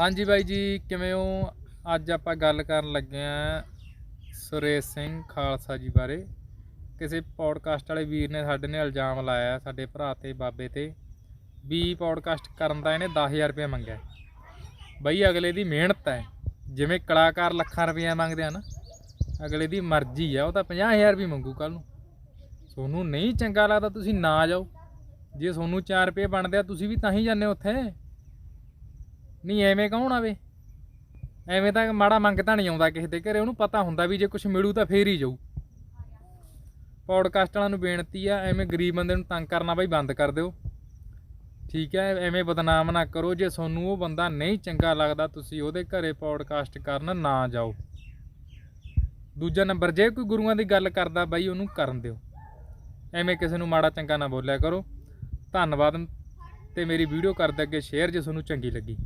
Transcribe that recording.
ਹਾਂਜੀ ਬਾਈ ਜੀ, ਕਿਵੇਂ ਹੋ? ਅੱਜ ਆਪਾਂ ਗੱਲ ਕਰਨ ਲੱਗੇ ਆਂ ਸੁਰੇਸ਼ ਸਿੰਘ ਖਾਲਸਾ ਜੀ ਬਾਰੇ। ਕਿਸੇ ਪੌਡਕਾਸਟ ਵਾਲੇ ਵੀਰ ਨੇ ਸਾਡੇ ਨੇ ਇਲਜ਼ਾਮ ਲਾਇਆ ਸਾਡੇ ਭਰਾ ਤੇ ਬਾਬੇ ਤੇ ਵੀ ਪੌਡਕਾਸਟ ਕਰਨ ਦਾ ਇਹਨੇ 10000 ਰੁਪਏ ਮੰਗਿਆ। ਬਾਈ, ਅਗਲੇ ਦੀ ਮਿਹਨਤ ਹੈ। ਜਿਵੇਂ ਕਲਾਕਾਰ ਲੱਖਾਂ ਰੁਪਏ ਮੰਗਦੇ ਆ ਨਾ, ਅਗਲੇ ਦੀ ਮਰਜ਼ੀ ਆ, ਉਹ ਤਾਂ 50000 ਵੀ ਮੰਗੂ ਕੱਲ ਨੂੰ। ਤੁਹਾਨੂੰ ਨਹੀਂ ਚੰਗਾ ਲੱਗਦਾ ਤੁਸੀਂ ਨਾ ਜਾਓ। ਜੇ ਤੁਹਾਨੂੰ 4 ਰੁਪਏ ਬਣਦੇ ਆ, ਤੁਸੀਂ ਵੀ ਤਾਂ ਹੀ ਜਾਂਦੇ ਹੋ ਉੱਥੇ। ਨਹੀਂ, ਐਵੇਂ ਕੌਣ ਆਵੇ? ਐਵੇਂ ਤਾਂ ਮਾੜਾ ਮੰਗ ਤਾਂ ਨਹੀਂ ਆਉਂਦਾ ਕਿਸੇ ਦੇ ਘਰੇ। ਉਹਨੂੰ ਪਤਾ ਹੁੰਦਾ ਵੀ ਜੇ ਕੁਝ ਮਿਲੂ ਤਾਂ ਫੇਰ ਹੀ ਜਾਊ। ਪੌਡਕਾਸਟ ਵਾਲਿਆਂ ਨੂੰ ਬੇਨਤੀ ਆ, ਐਵੇਂ ਗਰੀਬ ਬੰਦੇ ਨੂੰ ਤੰਗ ਕਰਨਾ ਬਈ ਬੰਦ ਕਰ ਦਿਓ। ਠੀਕ ਹੈ ਐਵੇਂ ਬਦਨਾਮ ਨਾ ਕਰੋ। ਜੇ ਤੁਹਾਨੂੰ ਉਹ ਬੰਦਾ ਨਹੀਂ ਚੰਗਾ ਲੱਗਦਾ, ਤੁਸੀਂ ਉਹਦੇ ਘਰੇ ਪੌਡਕਾਸਟ ਕਰਨ ਨਾ ਜਾਓ। ਦੂਜਾ ਨੰਬਰ, ਜੇ ਕੋਈ ਗੁਰੂਆਂ ਦੀ ਗੱਲ ਕਰਦਾ ਬਾਈ, ਉਹਨੂੰ ਕਰਨ ਦਿਓ। ਐਵੇਂ ਕਿਸੇ ਨੂੰ ਮਾੜਾ ਚੰਗਾ ਨਾ ਬੋਲਿਆ ਕਰੋ। ਧੰਨਵਾਦ ਤੇ ਮੇਰੀ ਵੀਡੀਓ ਕਰ ਦੇ ਅੱਗੇ, ਸ਼ੇਅਰ ਜੇ ਤੁਹਾਨੂੰ ਚੰਗੀ ਲੱਗੀ।